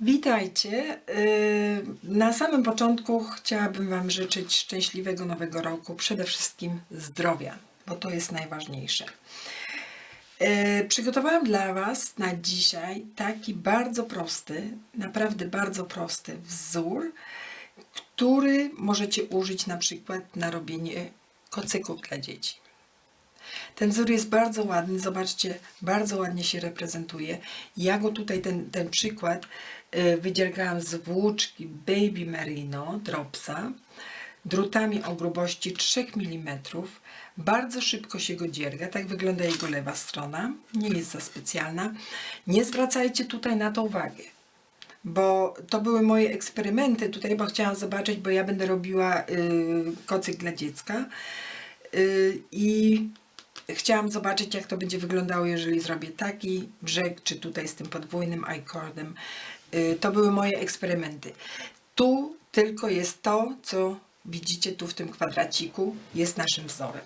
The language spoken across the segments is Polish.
Witajcie. Yy, Na samym początku chciałabym Wam życzyć szczęśliwego nowego roku, przede wszystkim zdrowia, bo to jest najważniejsze. Yy, Przygotowałam dla Was na dzisiaj taki bardzo prosty, naprawdę bardzo prosty wzór, który możecie użyć na przykład na robienie kocyków dla dzieci. Ten wzór jest bardzo ładny, zobaczcie, bardzo ładnie się reprezentuje. Ja go tutaj, ten, ten przykład, y, wydziergałam z włóczki Baby Merino Dropsa drutami o grubości 3 mm. Bardzo szybko się go dzierga, tak wygląda jego lewa strona, nie jest za specjalna. Nie zwracajcie tutaj na to uwagę bo to były moje eksperymenty tutaj, bo chciałam zobaczyć, bo ja będę robiła y, kocyk dla dziecka y, i chciałam zobaczyć, jak to będzie wyglądało, jeżeli zrobię taki brzeg, czy tutaj z tym podwójnym i-cordem. Y, to były moje eksperymenty. Tu tylko jest to, co widzicie tu w tym kwadraciku, jest naszym wzorem.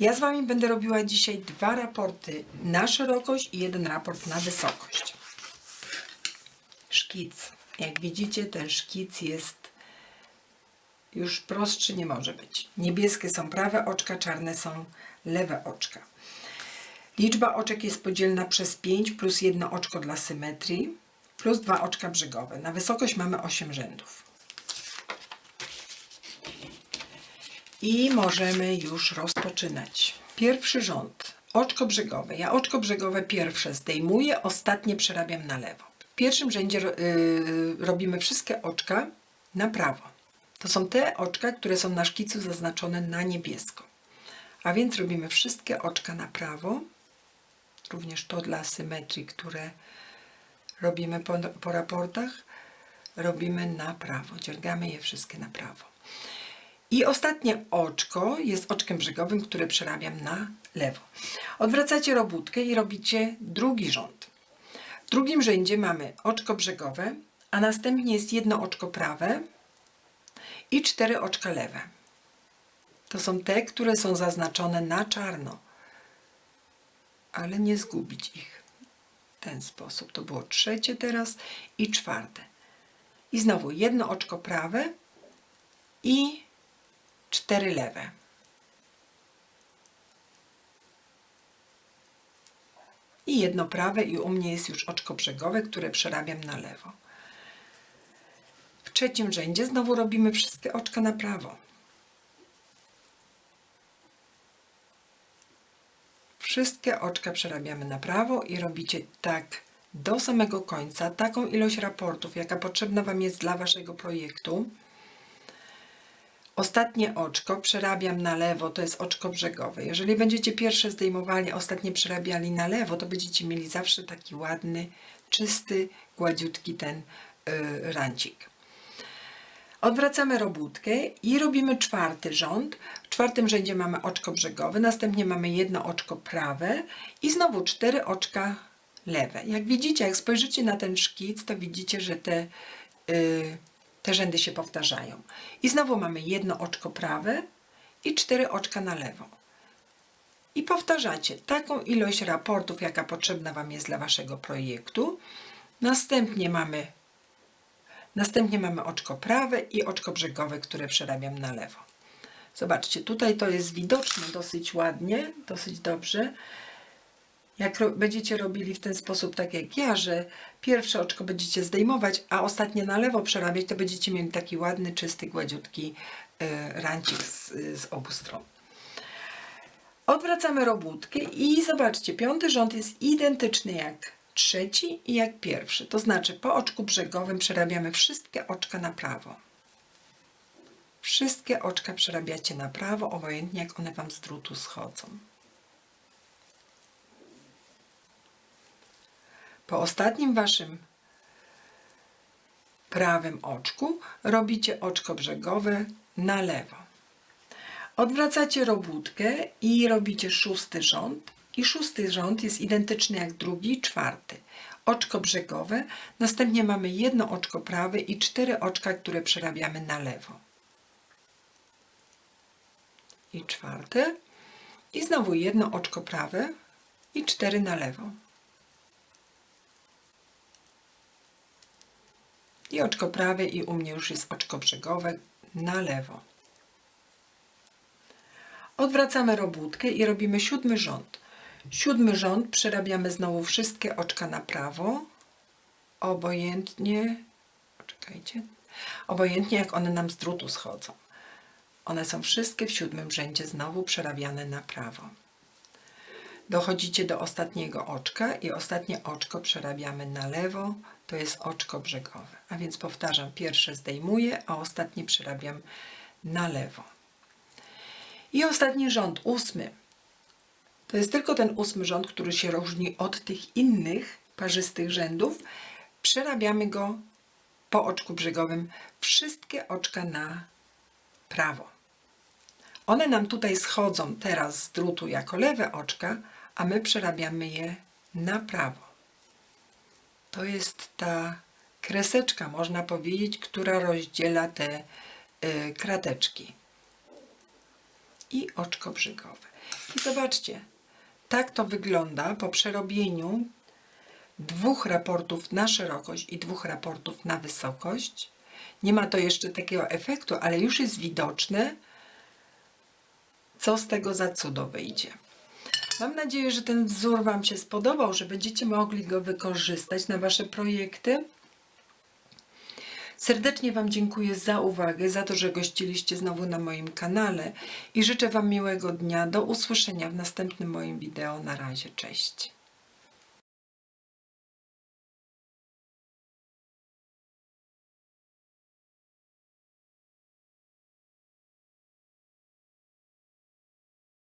Ja z Wami będę robiła dzisiaj dwa raporty na szerokość i jeden raport na wysokość szkic. Jak widzicie, ten szkic jest już prostszy nie może być. Niebieskie są prawe oczka, czarne są lewe oczka. Liczba oczek jest podzielna przez 5 plus jedno oczko dla symetrii plus dwa oczka brzegowe. Na wysokość mamy 8 rzędów. I możemy już rozpoczynać. Pierwszy rząd. Oczko brzegowe. Ja oczko brzegowe pierwsze zdejmuję, ostatnie przerabiam na lewo. W pierwszym rzędzie yy, robimy wszystkie oczka na prawo. To są te oczka, które są na szkicu zaznaczone na niebiesko. A więc robimy wszystkie oczka na prawo. Również to dla symetrii, które robimy po, po raportach. Robimy na prawo. Dziergamy je wszystkie na prawo. I ostatnie oczko jest oczkiem brzegowym, które przerabiam na lewo. Odwracacie robótkę i robicie drugi rząd. W drugim rzędzie mamy oczko brzegowe, a następnie jest jedno oczko prawe i cztery oczka lewe. To są te, które są zaznaczone na czarno, ale nie zgubić ich. W ten sposób. To było trzecie teraz i czwarte. I znowu jedno oczko prawe i cztery lewe. I jedno prawe i u mnie jest już oczko brzegowe, które przerabiam na lewo. Trzecim rzędzie znowu robimy wszystkie oczka na prawo. Wszystkie oczka przerabiamy na prawo i robicie tak do samego końca, taką ilość raportów, jaka potrzebna Wam jest dla Waszego projektu. Ostatnie oczko przerabiam na lewo, to jest oczko brzegowe. Jeżeli będziecie pierwsze zdejmowali, ostatnie przerabiali na lewo, to będziecie mieli zawsze taki ładny, czysty, gładziutki ten yy, rancik. Odwracamy robótkę i robimy czwarty rząd. W czwartym rzędzie mamy oczko brzegowe, następnie mamy jedno oczko prawe i znowu cztery oczka lewe. Jak widzicie, jak spojrzycie na ten szkic, to widzicie, że te, yy, te rzędy się powtarzają. I znowu mamy jedno oczko prawe i cztery oczka na lewo. I powtarzacie taką ilość raportów, jaka potrzebna Wam jest dla Waszego projektu. Następnie mamy Następnie mamy oczko prawe i oczko brzegowe, które przerabiam na lewo. Zobaczcie, tutaj to jest widoczne dosyć ładnie, dosyć dobrze. Jak ro będziecie robili w ten sposób, tak jak ja, że pierwsze oczko będziecie zdejmować, a ostatnie na lewo przerabiać, to będziecie mieli taki ładny, czysty, gładziutki y, rancik z, z obu stron. Odwracamy robótkę i zobaczcie, piąty rząd jest identyczny jak trzeci i jak pierwszy. To znaczy po oczku brzegowym przerabiamy wszystkie oczka na prawo. Wszystkie oczka przerabiacie na prawo, obojętnie jak one Wam z drutu schodzą. Po ostatnim Waszym prawym oczku robicie oczko brzegowe na lewo. Odwracacie robótkę i robicie szósty rząd. I szósty rząd jest identyczny jak drugi czwarty. Oczko brzegowe, następnie mamy jedno oczko prawe i cztery oczka, które przerabiamy na lewo. I czwarte. I znowu jedno oczko prawe i cztery na lewo. I oczko prawe i u mnie już jest oczko brzegowe na lewo. Odwracamy robótkę i robimy siódmy rząd. Siódmy rząd przerabiamy znowu wszystkie oczka na prawo. Obojętnie, poczekajcie, obojętnie jak one nam z drutu schodzą. One są wszystkie w siódmym rzędzie znowu przerabiane na prawo. Dochodzicie do ostatniego oczka i ostatnie oczko przerabiamy na lewo, to jest oczko brzegowe. A więc powtarzam, pierwsze zdejmuję, a ostatnie przerabiam na lewo. I ostatni rząd, ósmy. To jest tylko ten ósmy rząd, który się różni od tych innych parzystych rzędów. Przerabiamy go po oczku brzegowym wszystkie oczka na prawo. One nam tutaj schodzą teraz z drutu jako lewe oczka, a my przerabiamy je na prawo. To jest ta kreseczka, można powiedzieć, która rozdziela te y, krateczki. I oczko brzygowe. I zobaczcie, tak to wygląda po przerobieniu dwóch raportów na szerokość i dwóch raportów na wysokość. Nie ma to jeszcze takiego efektu, ale już jest widoczne, co z tego za cudo wyjdzie. Mam nadzieję, że ten wzór Wam się spodobał, że będziecie mogli go wykorzystać na Wasze projekty. Serdecznie Wam dziękuję za uwagę, za to, że gościliście znowu na moim kanale i życzę Wam miłego dnia. Do usłyszenia w następnym moim wideo. Na razie, cześć.